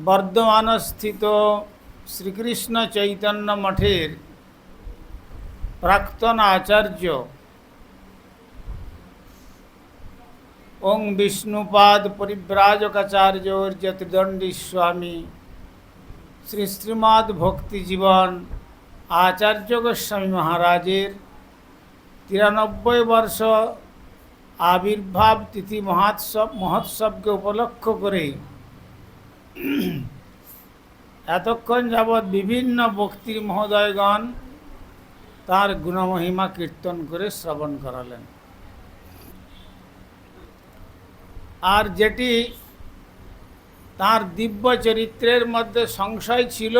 বর্ধমানস্থিত শ্রীকৃষ্ণ চৈতন্য মঠের প্রাক্তন আচার্য ওং বিষ্ণুপাদ পরিব্রাজকাচার্যর্য ত্রিদণ্ডী স্বামী শ্রী শ্রীমদ ভক্তি জীবন আচার্য গোস্বামী মহারাজের তিরানব্বই বর্ষ আবির্ভাব তিথি মহোৎসব মহোৎসবকে উপলক্ষ করে এতক্ষণ যাবৎ বিভিন্ন বক্তির মহোদয়গণ তার গুণমহিমা কীর্তন করে শ্রবণ করালেন। আর যেটি তার দিব্য চরিত্রের মধ্যে সংশয় ছিল,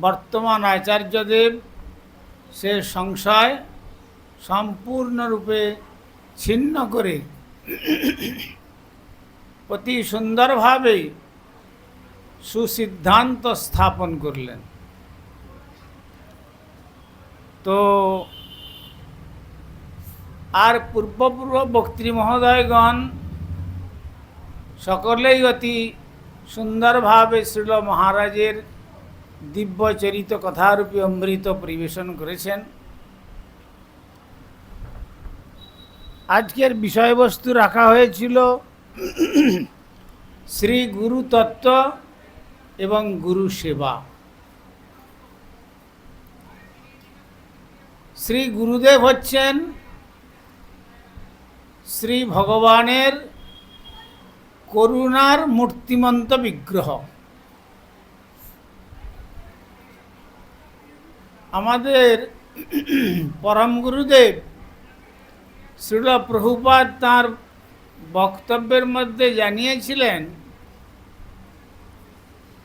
বর্তমান আচার্যদেব সে সংশয় সম্পূর্ণরূপে ছিন্ন করে অতি সুন্দরভাবে সুসিদ্ধান্ত স্থাপন করলেন। তো আর পূর্বপূর্ব বক্তৃ মহোদয়গণ সকলেই অতি সুন্দরভাবে শ্রীল মহারাজের দিব্যচরিত কথারূপী অমৃত পরিবেশন করেছেন। আজকের বিষয়বস্তু রাখা হয়েছিল শ্রী গুরু তত্ত্ব এবং গুরু সেবা। শ্রী গুরুদেব হচ্ছেন শ্রী ভগবানের করুণার মূর্তিমন্ত বিগ্রহ। আমাদের পরম গুরুদেব শ্রীল প্রভুপাদ তাঁর বক্তব্যের মধ্যে জানিয়েছিলেন,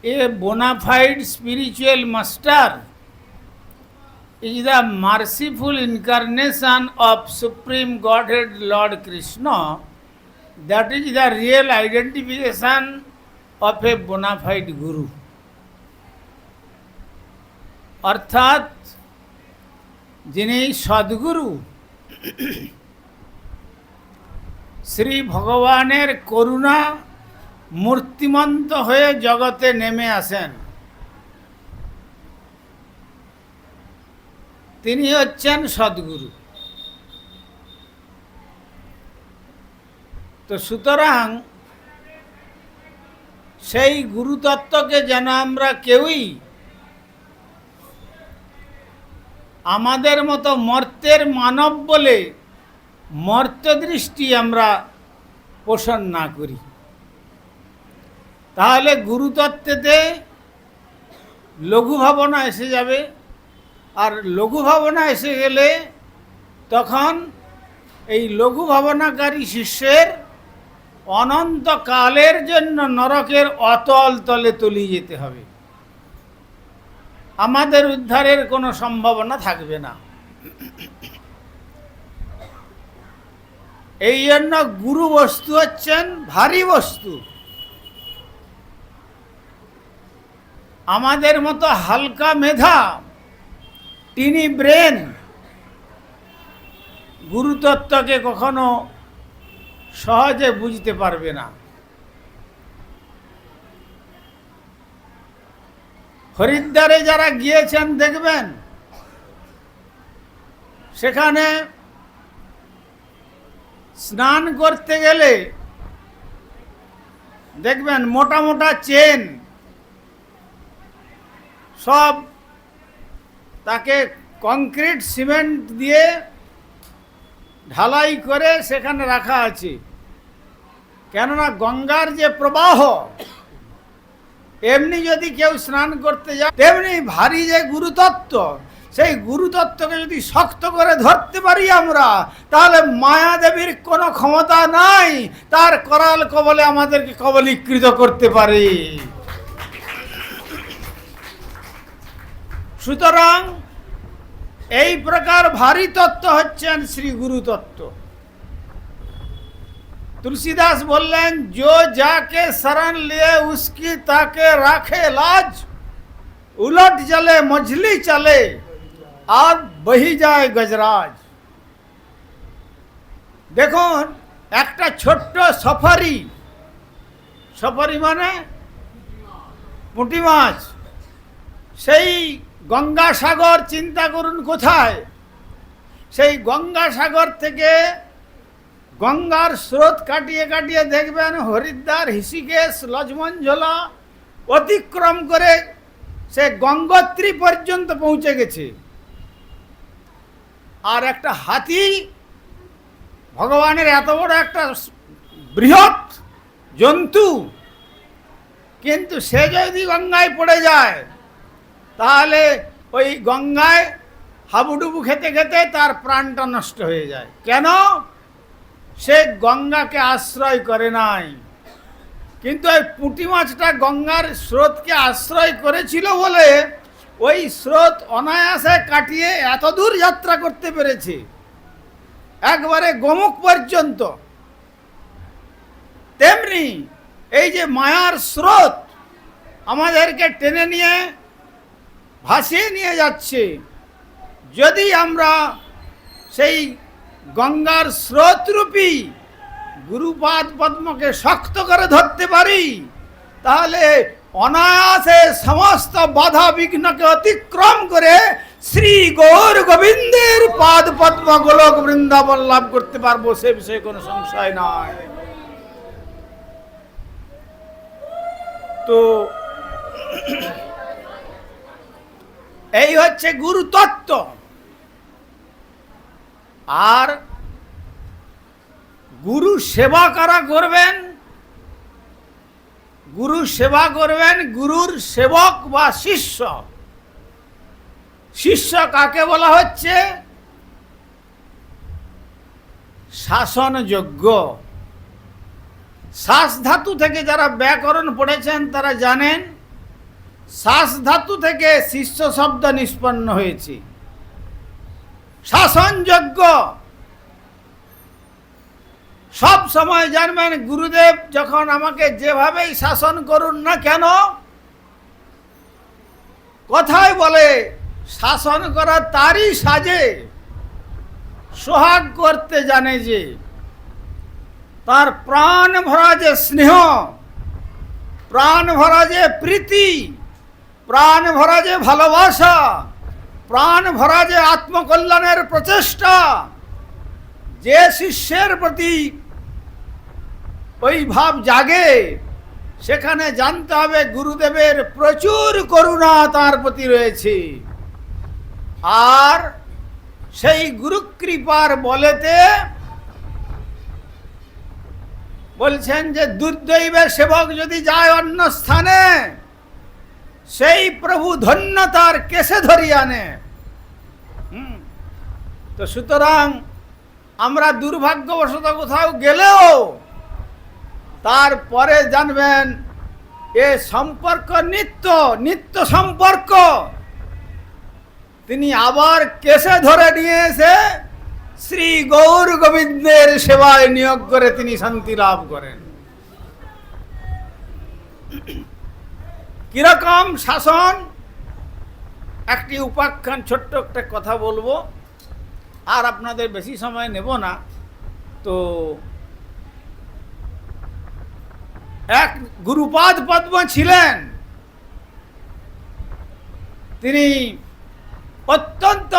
a bonafide spiritual master is the merciful incarnation of supreme godhead lord Krishna that is the real identification of a bonafide guru অর্থাৎ যিনি সদ্গুরু শ্রী ভগবানের করুণা মূর্তিমন্ত হয়ে জগতে নেমে আসেন। তিনি হচ্ছেন সদ্গুরু। তো সুতরাং সেই গুরুতত্ত্বকে যেন আমরা কেউই আমাদের মতো মর্তের মানব বলে মর্ত দৃষ্টি আমরা পোষণ না করি। তাহলে গুরুতত্ত্বেতে লঘু ভাবনা এসে যাবে আর লঘু ভাবনা এসে গেলে তখন এই লঘু ভাবনাকারী শিষ্যের অনন্তকালের জন্য নরকের অতল তলে তলিয়ে যেতে হবে। আমাদের উদ্ধারের কোনো সম্ভাবনা থাকবে না। এই জন্য গুরু বস্তু হচ্ছেন ভারী বস্তু। আমাদের মতো হালকা মেধা তিনি ব্রেন, গুরুতত্ত্বকে কখনো সহজে বুঝতে পারবে না। হরিদ্বারে যারা গিয়েছেন, দেখবেন, সেখানে স্নান করতে গেলে দেখবেন মোটা মোটা চেন সব তাকে কংক্রিট সিমেন্ট দিয়ে ঢালাই করে সেখানে রাখা আছে। কেননা গঙ্গার যে প্রবাহ, এমনি যদি কেউ স্নান করতে যায়, তেমনি ভারী যে গুরুতত্ত্ব সেই গুরুতত্ত্বকে যদি শক্ত করে ধরতে পারি আমরা, তাহলে মায়াদেবীর কোনো ক্ষমতা নাই। তার করাল কবলে আমাদেরকে কবলীকৃত করতে পারি। সুতরাং এই প্রকার ভারী তত্ত্ব হচ্ছেন শ্রী গুরুতত্ত্ব। তুলসীদাস বললেন জো যাকে শরণ লিয়ে উসকি, তাকে রাখে লাজ। উলট জলে মজলি চলে। আর বহি যায় গজরাজ। দেখুন, একটা ছোট্ট সফারি। সফারি মানে পুঁটি মাছ। সেই গঙ্গাসাগর চিন্তা করুন কোথায়? সেই গঙ্গাসাগর থেকে গঙ্গার স্রোত কাটিয়ে কাটিয়ে দেখবেন হরিদ্বার ঋষিকেশ লজমঞ্জলা অতিক্রম করে সে গঙ্গোত্রী পর্যন্ত পৌঁছে গেছে। আর একটা হাতি। ভগবানের এত বড় একটা বৃহৎ জন্তু। কিন্তু সে যদি গঙ্গায় পড়ে যায়, তাহলে ওই গঙ্গায় হাবুডুবু খেতে খেতে তার প্রাণটা নষ্ট হয়ে যায়। কেন? সে গঙ্গাকে আশ্রয় করে নাই। কিন্তু ওই পুঁটি মাছটা গঙ্গার স্রোতকে আশ্রয় করেছিল বলে ওই স্রোত অনায়াসে কাটিয়ে এত দূর যাত্রা করতে পেরেছে। একবারে গোমুখ পর্যন্ত। তেমনি এই যে মায়ার স্রোত আমাদেরকে টেনে নিয়ে, ভাসিয়ে নিয়ে যাচ্ছে। যদি আমরা সেই গঙ্গার স্রোতরূপী গুরুপাদ পদ্মকে শক্ত করে ধরতে পারি, তাহলে অনায়াসে সমস্ত বাধা বিঘ্নকে অতিক্রম করে শ্রী গৌর গোবিন্দের পাদ পদ্ম গোলক বৃন্দাবন লাভ করতে পারব, সে বিষয়ে কোনো সংশয় নয় তো এই হচ্ছে গুরু তত্ত্ব। আর গুরু সেবা কারা করবেন? গুরু সেবা করবেন, গুরুর সেবক বা শিষ্য। শিষ্য কাকে বলা হচ্ছে? শাসনযোগ্য। শ্বাস ধাতু থেকে যারা ব্যাকরণ পড়েছেন, তারা জানেন, শ্বাস ধাতু থেকে শিষ্য শব্দ নিষ্পন্ন হয়েছে। শাসনযোগ্য। সব সময় জানবেন, গুরুদেব যখন আমাকে যেভাবেই শাসন করুন না কেন কথায় বলে, শাসন করা তারই সাজে, সোহাগ করতে জানে যে, তার প্রাণ ভরা যে স্নেহ, প্রাণ ভরা যে প্রীতি, প্রাণ ভরা যে ভালোবাসা, প্রাণ ভরা যে আত্মকল্যাণের প্রচেষ্টা যে শিষ্যের প্রতি ওই ভাব জাগে, সেখানে জানতে হবে গুরুদেবের প্রচুর করুণা তার প্রতি রয়েছে আর সেই গুরুকৃপার বলেতে বলছেন যে দুর্দৈবের সেবক যদি যায় অন্য স্থানে, সেই প্রভু ধন্য তার কেসে ধরি আনে। তো সুতরাং আমরা দুর্ভাগ্যবশত কোথাও গেলেও তারপরে জানবেন, এ সম্পর্ক নিত্য নিত্য সম্পর্ক। তিনি আবার কেসে ধরে নিয়ে এসে শ্রী গৌর গোবিন্দের সেবায় নিয়োগ করে তিনি শান্তি লাভ করেন। কীরকম শাসন? একটি উপাখ্যান, ছোট্ট একটা কথা বলব। আর আপনাদের বেশি সময় নেব না। তো এক গুরুপাদ পদ্ম ছিলেন। তিনি অত্যন্ত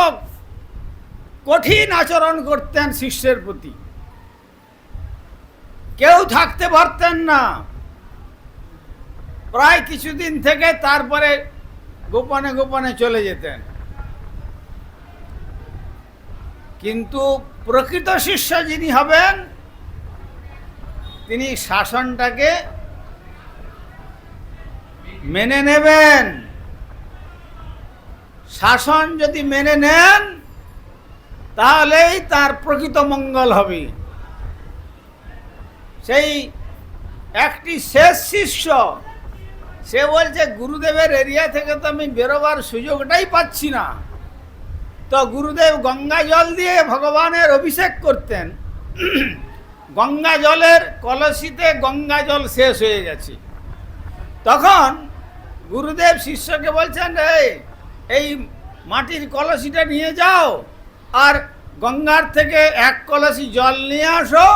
কঠিন আচরণ করতেন শিষ্যের প্রতি। কেউ থাকতে পারতেন না। প্রায় কিছুদিন থেকে তারপরে গোপনে গোপনে চলে যেতেন। কিন্তু প্রকৃত শিষ্য যিনি হবেন, তিনি শাসনটাকে মেনে নেবেন। শাসন যদি মেনে নেন, তাহলেই তার প্রকৃত মঙ্গল হবে। সেই একটি শেষ শিষ্য, সে বলছে, গুরুদেবের এরিয়া থেকে তো আমি বেরোবার সুযোগটাই পাচ্ছি না। তো গুরুদেব গঙ্গা জল দিয়ে ভগবানের অভিষেক করতেন। গঙ্গা জলের কলসিতে গঙ্গা জল শেষ হয়ে গেছে। তখন গুরুদেব শিষ্যকে বলছেন, এই এই মাটির কলসিটা নিয়ে যাও আর গঙ্গার থেকে এক কলসি জল নিয়ে আসো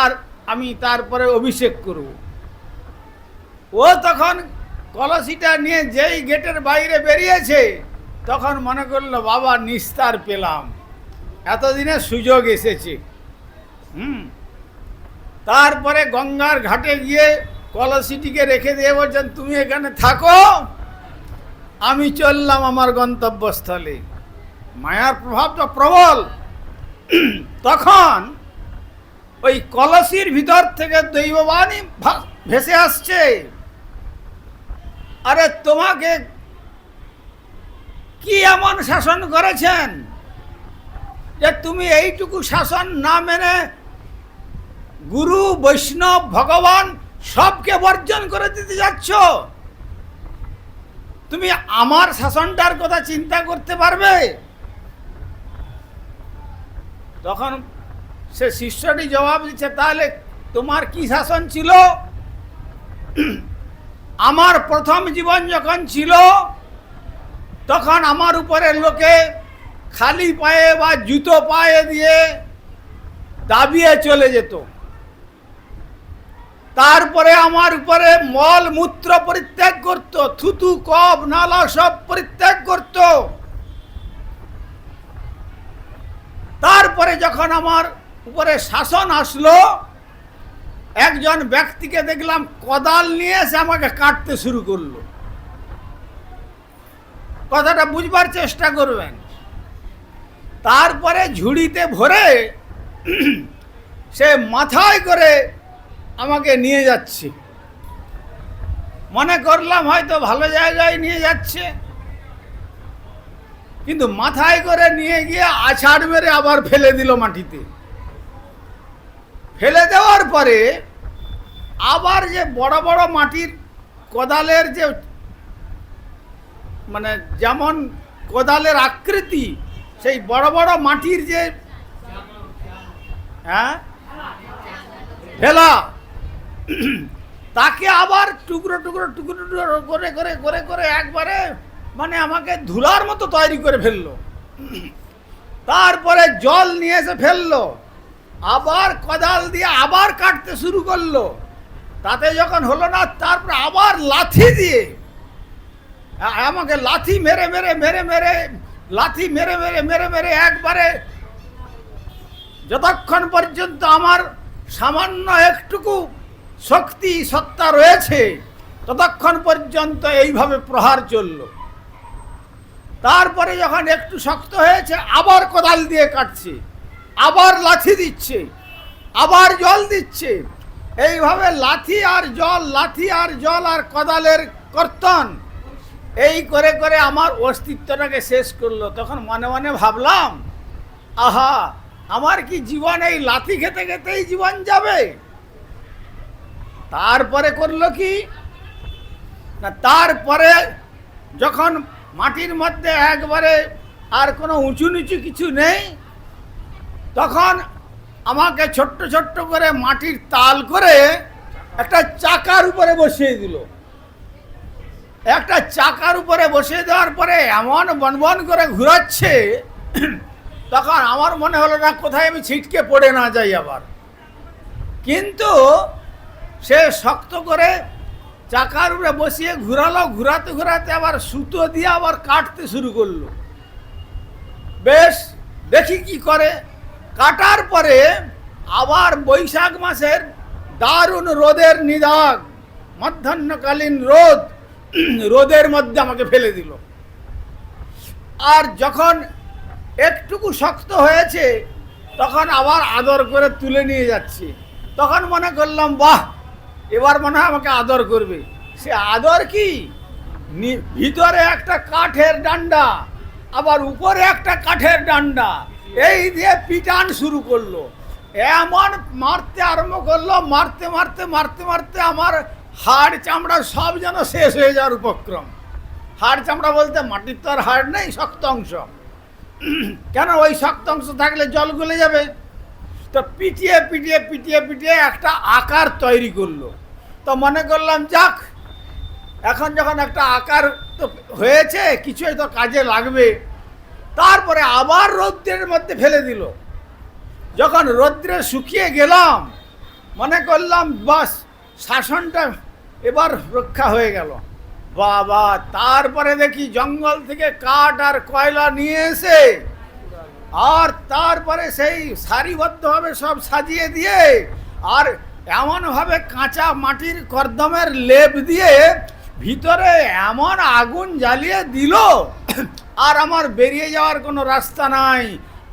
আর আমি তারপরে অভিষেক করব। ও তখন কলসিটা নিয়ে যেই গেটের বাইরে বেরিয়েছে তখন মনে করল, বাবা, নিস্তার পেলাম। এতদিনে সুযোগ এসেছে। হুম। তারপরে গঙ্গার ঘাটে গিয়ে কলসিটিকে রেখে দিয়ে বলছেন, তুমি এখানে থাকো, আমি চললাম আমার গন্তব্যস্থলে। মায়ার প্রভাব তো প্রবল। তখন ওই কলসির ভিতর থেকে দৈববাণী ভেসে আসছে। আরে, তোমাকে কি এমন শাসন করেছেন যে তুমি এইটুকু শাসন না মেনে গুরু, বৈষ্ণব, ভগবান সবকে বর্জন করে দিতে যাচ্ছ? তুমি আমার শাসনটার কথা চিন্তা করতে পারবে? তখন সে শিষ্যটি জবাব দিচ্ছে, তাহলে তোমার কি শাসন ছিল? আমার প্রথম জীবন যখন ছিল তখন আমার উপরে লোকে খালি পায়ে বা জুতো পায়ে দিয়ে দাবিয়ে চলে যেত। তারপরে আমার উপরে মল মূত্র পরিত্যাগ করত, থুতু কব নালা সব পরিত্যাগ করত। তারপরে যখন আমার উপরে শাসন আসলো, একজন ব্যক্তিকে দেখলাম কোদাল নিয়ে এসে আমাকে কাটতে শুরু করল। কথাটা বুঝবার চেষ্টা করবেন। তারপরে ঝুড়িতে ভরে সে মাথায় করে আমাকে নিয়ে যাচ্ছে। মনে করলাম হয়তো ভালো জায়গায় নিয়ে যাচ্ছে। কিন্তু মাথায় করে নিয়ে গিয়ে আছাড় মেরে আবার ফেলে দিল মাটিতে। ফেলে দেওয়ার পরে আবার যে বড় বড় মাটির কোদালের যে মানে যেমন কোদালের আকৃতি, সেই বড় বড় মাটির যে হ্যাঁ? ভেলা। তাকে আবার টুকরো টুকরো টুকরো টুকরো করে করে করে করে একবারে মানে আমাকে ধুলার মতো তৈরি করে ফেলল। তারপরে জল নিয়ে এসে ফেলল। আবার কোদাল দিয়ে আবার কাটতে শুরু করল। তাতে যখন হলো না, তারপর আবার লাথি দিয়ে আমাকে লাথি মেরে মেরে মেরে মেরে, লাথি মেরে মেরে মেরে মেরে একবারে যতক্ষণ পর্যন্ত আমার সামান্য একটুকু শক্তি, সত্তা রয়েছে, ততক্ষণ পর্যন্ত এইভাবে প্রহার চলল। তারপরে যখন একটু শক্ত হয়েছে, আবার কোদাল দিয়ে কাটছে, আবার লাথি দিচ্ছে, আবার জল দিচ্ছে। এইভাবে লাথি আর জল, লাথি আর জল আর কোদালের কর্তন এই করে করে আমার অস্তিত্বটাকে শেষ করল। তখন মনে মনে ভাবলাম, আহা, আমার কি জীবন এই লাথি খেতে খেতেই জীবন যাবে? তারপরে করল কি? না, তারপরে যখন মাটির মধ্যে একবারে আর কোনো উঁচু নিচু কিছু নেই, তখন আমাকে ছোট্ট ছোট্ট করে মাটির তাল করে একটা চাকার উপরে বসিয়ে দিল। একটা চাকার উপরে বসিয়ে দেওয়ার পরে এমন বনবন করে ঘুরাচ্ছে, তখন আমার মনে হলো না কোথায় আমি ছিটকে পড়ে না যাই আবার। কিন্তু সে শক্ত করে চাকার উপরে বসিয়ে ঘুরালো, ঘুরাতে ঘুরাতে আবার সুতো দিয়ে আবার কাটতে শুরু করল। বেশ, দেখি কি করে। কাটার পরে আবার বৈশাখ মাসের দারুণ রোদের নিদাগ, মধ্যাহ্নকালীন রোদ। রোদের মধ্যে আমাকে ফেলে দিল। আর যখন একটুকু শক্ত হয়েছে, তখন আবার আদর করে তুলে নিয়ে যাচ্ছে। তখন মনে করলাম, বাহ, এবার মনে হয় আমাকে আদর করবে। সে আদর কি? ভিতরে একটা কাঠের ডান্ডা, আবার উপরে একটা কাঠের ডান্ডা। এই দিয়ে পিটান শুরু করল। এমন মারতে আরম্ভ করল, মারতে মারতে মারতে মারতে আমার হাড় চামড়া সব যেন শেষ হয়ে যাওয়ার উপক্রম। হাড় চামড়া বলতে মাটির তো আর হাড় নেই, শক্ত অংশ। কেন ওই শক্ত অংশ থাকলে জল গলে যাবে? তো পিটিয়ে পিটিয়ে পিটিয়ে পিটিয়ে একটা আকার তৈরি করল। তো মনে করলাম, যাক, এখন যখন একটা আকার তো হয়েছে, কিছুই তো কাজে লাগবে। তারপরে আবার রৌদ্রের মধ্যে ফেলে দিল। যখন রৌদ্রে শুকিয়ে গেলাম, মনে করলাম, বাস, শাসনটা এবার রক্ষা হয়ে গেল। বাবা, তারপরে দেখি জঙ্গল থেকে কাঠ আর কয়লা নিয়ে এসে আর তারপরে সেই সারিবদ্ধভাবে সব সাজিয়ে দিয়ে আর এমনভাবে কাঁচা মাটির কর্দমের লেপ দিয়ে ভিতরে এমন আগুন জ্বালিয়ে দিল, আর আমার বেরিয়ে যাওয়ার কোনো রাস্তা নাই।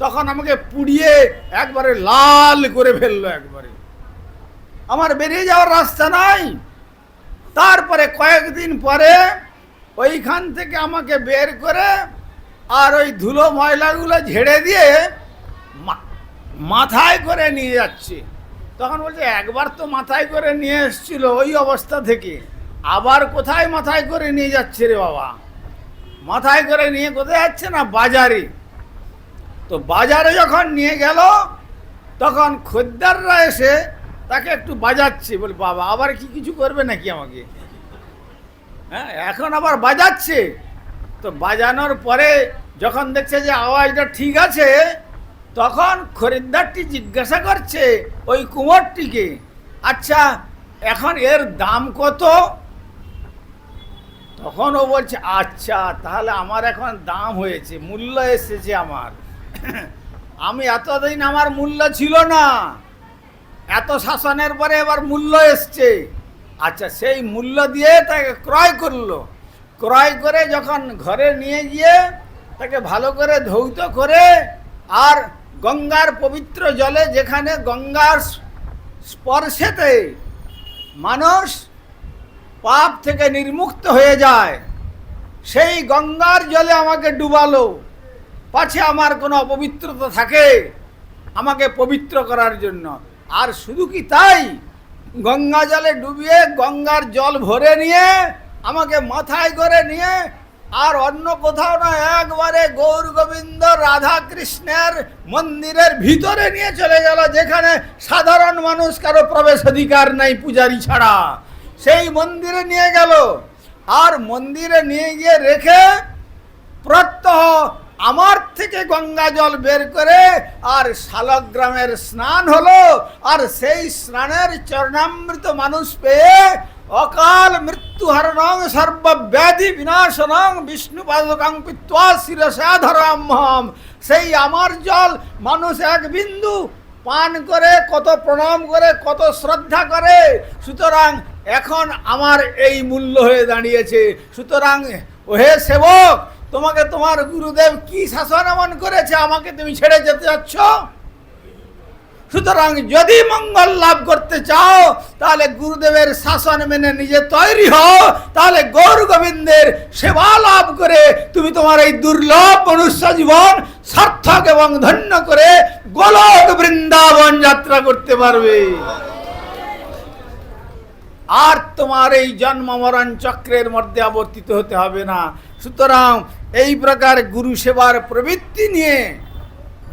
তখন আমাকে পুড়িয়ে একবারে লাল করে ফেলল একবারে। আমার বেরিয়ে যাওয়ার রাস্তা নাই তারপরে কয়েকদিন পরে ওইখান থেকে আমাকে বের করে আর ওই ধুলো ময়লাগুলো ঝেড়ে দিয়ে মাথায় করে নিয়ে যাচ্ছে। তখন বলছে, একবার তো মাথায় করে নিয়ে এসেছিল ওই অবস্থা থেকে। আবার কোথায় মাথায় করে নিয়ে যাচ্ছে রে বাবা? মাথায় করে নিয়ে কোথায় যাচ্ছে না? বাজারে। তো বাজারে যখন নিয়ে গেল, তখন খদ্দাররা এসে তাকে একটু বাজাচ্ছে, বলে, বাবা, আবার কি কিছু করবে নাকি আমাকে? হ্যাঁ এখন আবার বাজাচ্ছে। তো বাজানোর পরে যখন দেখছে যে আওয়াজটা ঠিক আছে, তখন খরিদ্দারটি জিজ্ঞাসা করছে ওই কুমোরটিকে আচ্ছা এখন এর দাম কত? তখন ও বলছে আচ্ছা তাহলে আমার এখন দাম হয়েছে, মূল্য এসেছে আমার। আমি এতদিন আমার মূল্য ছিল না। এত শাসনের পরে এবার মূল্য এসছে। আচ্ছা সেই মূল্য দিয়ে তাকে ক্রয় করল। ক্রয় করে যখন ঘরে নিয়ে গিয়ে তাকে ভালো করে ধৌত করে আর গঙ্গার পবিত্র জলে যেখানে গঙ্গার স্পর্শেতে মানুষ পাপ থেকে নির্মুক্ত হয়ে যায়, সেই গঙ্গার জলে আমাকে ডুবালো। পাছে আমার কোনো অপবিত্রতা থাকে? আমাকে পবিত্র করার জন্য। আর শুধু কি তাই? গঙ্গা জলে ডুবিয়ে গঙ্গার জল ভরে নিয়ে, আমাকে মাথায় করে নিয়ে, আর অন্য কোথাও না, একবারে গৌর গোবিন্দ রাধা কৃষ্ণের মন্দিরের ভিতরে নিয়ে চলে গেল, যেখানে সাধারণ মানুষ কারও প্রবেশ অধিকার নাই পূজারি ছাড়া। সেই মন্দিরে নিয়ে গেল, আর মন্দিরে নিয়ে গিয়ে রেখে প্রত্যহ আমার থেকে গঙ্গা জল বের করে আর শালগ্রামের স্নান হলো, আর সেই স্নানের চরণামৃত মানুষ পেয়ে অকাল মৃত্যু হরণং সর্বব্যাধি বিনাশনং বিষ্ণু পিত্বা সেই আমার জল মানুষ এক বিন্দু পান করে, কত প্রণাম করে, কত শ্রদ্ধা করে। সুতরাং এখন আমার এই মূল্য হয়ে দাঁড়িয়েছে। সুতরাং ওহে সেবক তোমাকে তোমার গুরুদেব কি শাসন এমন করেছে? আমাকে তুমি ছেড়ে যেতে যাচ্ছ? সুতরাং যদি মঙ্গল লাভ করতে চাও, তাহলে গুরুদেবের শাসন মেনে নিজে তৈরি হও। তাহলে গৌর গোবিন্দের সেবা লাভ করে তুমি তোমার এই দুর্লভ মনুষ্য জীবন সার্থক এবং ধন্য করে গোলক বৃন্দাবন যাত্রা করতে পারবে। আর তোমার এই জন্ম মরণ চক্রের মধ্যে আবর্তিত হতে হবে না। সুতরাং এই প্রকার গুরু সেবার প্রবৃত্তি নিয়ে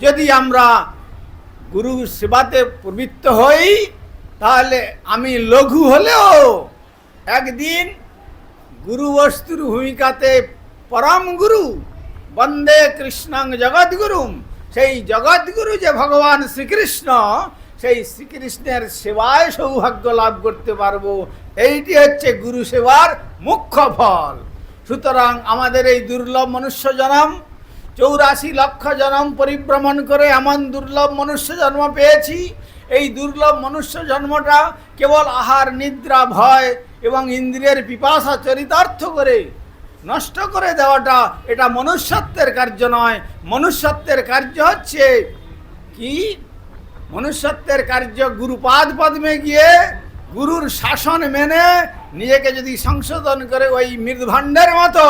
যদি আমরা গুরু সেবাতে প্রবৃত্ত হই, তাহলে আমি লঘু হলেও একদিন গুরু বস্তুর ভূমিকাতে পরম গুরু, বন্দে কৃষ্ণং জগৎগুরুম সেই জগৎগুরু যে ভগবান শ্রীকৃষ্ণ, সেই শ্রীকৃষ্ণের সেবায় সৌভাগ্য লাভ করতে পারব। এইটি হচ্ছে গুরু সেবার মুখ্য ফল। সুতরাং আমাদের এই দুর্লভ মনুষ্য জনম, চৌরাশি লক্ষ জনম পরিভ্রমণ করে এমন দুর্লভ মনুষ্য জন্ম পেয়েছি। এই দুর্লভ মনুষ্য জন্মটা কেবল আহার, নিদ্রা, ভয় এবং ইন্দ্রিয়ের পিপাসা, চরিতার্থ করে নষ্ট করে দেওয়াটা এটা মনুষ্যত্বের কার্য নয়। মনুষ্যত্বের কার্য হচ্ছে কি? মনুষ্যত্বের কার্য গুরুপাদ পদ্মে গিয়ে গুরুর শাসন মেনে নিজেকে যদি সংশোধন করে ওই মৃদভাণ্ডের মতো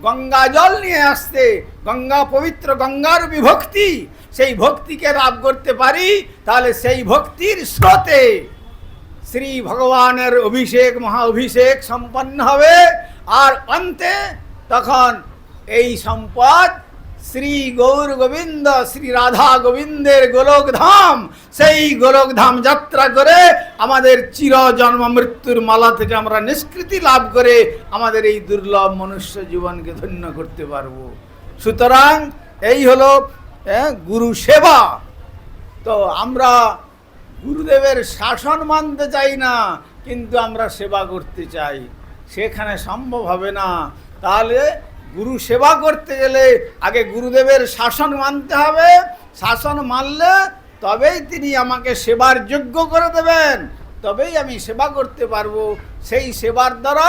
গঙ্গা জল নিয়ে আসতে, গঙ্গা পবিত্র গঙ্গার বিভক্তি, সেই ভক্তিকে লাভ করতে পারি, তাহলে সেই ভক্তির স্রোতে শ্রী ভগবানের অভিষেক, মহা অভিষেক সম্পন্ন হবে। আর অন্তে তখন এই সম্পদ শ্রী গৌর গোবিন্দ, শ্রী রাধা গোবিন্দের গোলকধাম। সেই গোলকধাম যাত্রা করে আমাদের চির জন্ম মৃত্যুর মালা থেকে আমরা নিষ্কৃতি লাভ করে আমাদের এই দুর্লভ মনুষ্য জীবনকে ধন্য করতে পারব। সুতরাং এই হলো গুরু সেবা। তো আমরা গুরুদেবের শাসন মানতে চাই না, কিন্তু আমরা সেবা করতে চাই। সেখানে সম্ভব হবে না। তাহলে গুরু সেবা করতে গেলে আগে গুরুদেবের শাসন মানতে হবে। শাসন মানলে তবেই তিনি আমাকে সেবার যোগ্য করে দেবেন। তবেই আমি সেবা করতে পারব। সেই সেবার দ্বারা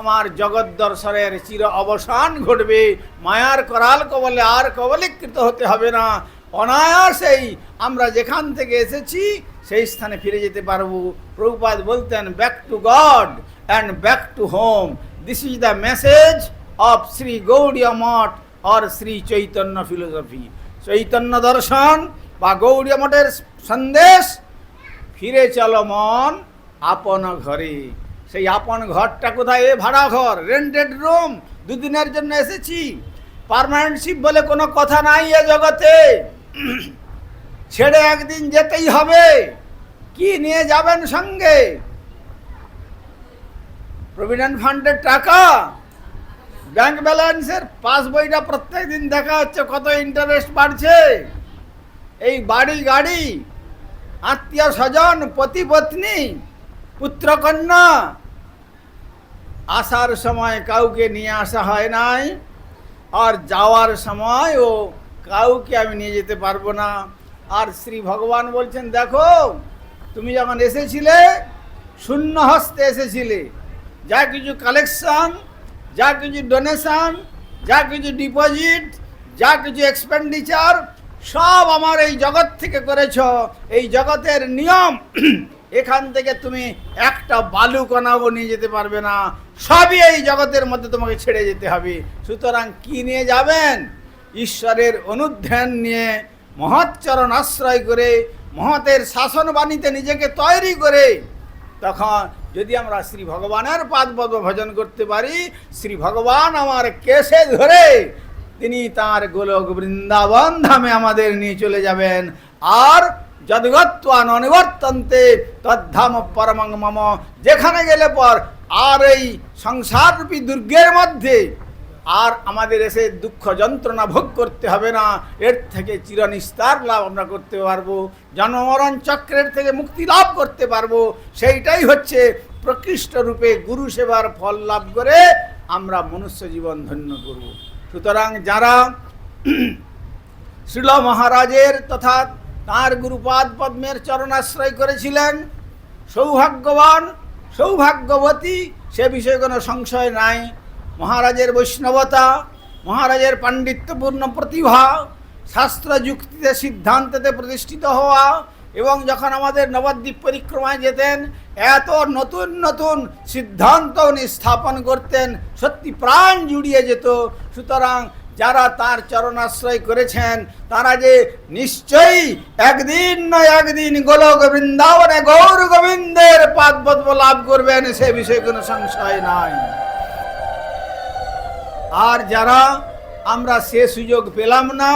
আমার জগৎ দর্শনের চির অবসান ঘটবে। মায়ার করাল কবলে আর কবলীকৃত হতে হবে না। অনায়াসেই আমরা যেখান থেকে এসেছি, সেই স্থানে ফিরে যেতে পারব। প্রভুপাদ বলতেন back to god and back to home this is the message of Shri Gaudiya Math or Shri Chaitanya philosophy Chaitanya দর্শন বা গৌড়ীয় মঠের সন্দেশ ফিরে চলো মন আপন ঘরে সেই আপন ঘরটা কোথায় এ ভাড়া ঘর রেন্টেড রুম দুদিনের জন্য এসেছি পার্মানেন্টশিপ বলে কোনো কথা নাই এ জগতে ছেড়ে একদিন যেতেই হবে কি নিয়ে যাবেন সঙ্গে প্রভিডেন্ট ফান্ডের টাকা ব্যাংক ব্যালেন্সের পাস বইটা প্রত্যেক দিন দেখা হচ্ছে কত ইন্টারেস্ট বাড়ছে। এই বাড়ি গাড়ি, আত্মীয় স্বজন, পতি পত্নী, পুত্রকন্যা, আসার সময় কাউকে নিয়ে আসা হয় নাই, আর যাওয়ার সময় ও কাউকে আমি নিয়ে যেতে পারব না। আর শ্রী ভগবান বলছেন, দেখো, তুমি যখন এসেছিলে শূন্য হস্তে এসেছিলে, যা কিছু কালেকশন যা কিছু ডোনেশন যা কিছু ডিপোজিট যা কিছু এক্সপেন্ডিচার সব আমার এই জগৎ থেকে করেছ। এই জগতের নিয়ম, এখান থেকে তুমি একটা বালু কণাও নিয়ে যেতে পারবে না। সবই এই জগতের মধ্যে তোমাকে ছেড়ে যেতে হবে। সুতরাং কি নিয়ে যাবেন? ঈশ্বরের অনুধ্যান নিয়ে মহৎচরণ আশ্রয় করে, মহতের শাসন বাণীতে নিজেকে তৈরি করে, তখন যদি আমরা শ্রী ভগবানের পাদ পদ্ম ভজন করতে পারি, শ্রী ভগবান আমার কেসে ধরে তিনি তার গোলক বৃন্দাবন ধামে আমাদের নিয়ে চলে যাবেন। আর যদগত্বান অনিবর্তন্তে তদ্ধাম পরমং মম, যেখানে গেলে পর আর এই সংসাররূপী দুর্গের মধ্যে আর আমাদের এসে দুঃখ যন্ত্রণা ভোগ করতে হবে না। এর থেকে চিরনিস্তার লাভ আমরা করতে পারব। জন্মমরণ চক্রের থেকে মুক্তি লাভ করতে পারব। সেইটাই হচ্ছে প্রকৃষ্ট রূপে গুরু সেবার ফল লাভ করে আমরা মনুষ্য জীবন ধন্য করব। সুতরাং যারা শ্রীল মহারাজের তথা তাঁর গুরুপাদ পদ্মের চরণাশ্রয় করেছিলেন, সৌভাগ্যবান, সৌভাগ্যবতী সে বিষয়ে কোনো সংশয় নাই। মহারাজের বৈষ্ণবতা, মহারাজের পাণ্ডিত্যপূর্ণ প্রতিভা শাস্ত্র যুক্তিতে সিদ্ধান্তেতে প্রতিষ্ঠিত হওয়া এবং যখন আমাদের নবদ্বীপ পরিক্রমায় যেতেন, এত নতুন নতুন সিদ্ধান্ত উনি স্থাপন করতেন, সত্যি প্রাণ জুড়িয়ে যেত। সুতরাং যারা তার চরণাশ্রয় করেছেন, তারা যে নিশ্চয়ই একদিন নয় একদিন গোলক বৃন্দাবনে গৌর গোবিন্দের পাদপদ্ম লাভ করবেন, সে বিষয়ে কোনো সংশয় নাই। আর যারা আমরা সে সুযোগ পেলাম না,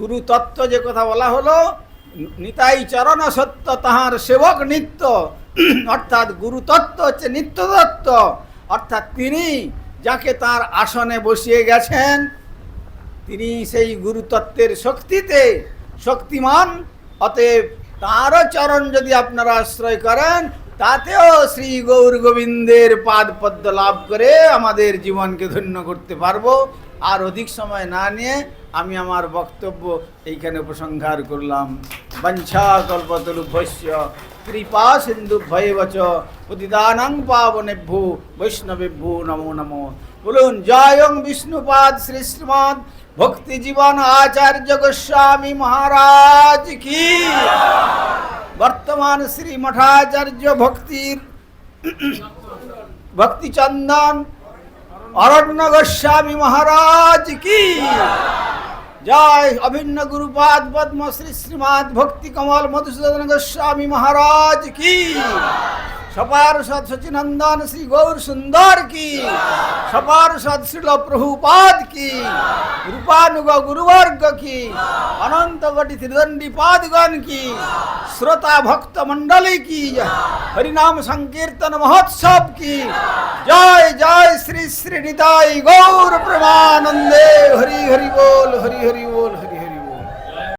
গুরু তত্ত্ব যে কথা বলা হলো, নিতাই চরণ সত্য, তাহার সেবক নিত্য। অর্থাৎ গুরু তত্ত্ব হচ্ছে নিত্য তত্ত্ব। অর্থাৎ তিনি যাকে তার আসনে বসিয়ে গেছেন, তিনি সেই গুরুতত্ত্বের শক্তিতে শক্তিমান। অতএব তাঁরও চরণ যদি আপনারা আশ্রয় করেন তাতেও শ্রী গৌর গোবিন্দের পাদ পদ্ম লাভ করে আমাদের জীবনকে ধন্য করতে পারব। আর অধিক সময় না নিয়ে আমি আমার বক্তব্য এইখানে উপসংহার করলাম। বঞ্ছা কল্পতলুভ্যস্য কৃপা সিন্ধু ভয়বচ পতিদানং পাবনেভ্যু, বৈষ্ণবেভ্যু নমো নমো। বলুন, জয়ং বিষ্ণুপাদ শ্রী শ্রীমদ ভক্তি জীবন আচার্য গোস্বামী মহারাজ কি? বর্তমান শ্রী মঠাচার্য ভক্তির ভক্তিচন্দন অরণ্য গোস্বামী মহারাজ কি? জয় অভিন্ন গুরুপাদ পদ্মশ্রী শ্রীমাদ ভক্তি কমল মধুসূদন গোস্বামী মহারাজ কি? সপার্ষদ সচিনন্দন শ্রী গৌর সুন্দর কি সপার্ষদ শ্রীল প্রভুপাদ কি রূপানুগ গুরুবর্গ কি অনন্ত কোটি ত্রিদণ্ডী পাদগণ কি শ্রোতা ভক্ত মণ্ডলী কি হরিনাম সংকীর্তন মহোৎসব কি জয় জয় শ্রী শ্রী নিতাই গৌর প্রেমানন্দে হরি হরি বল হরি হরি বল হরি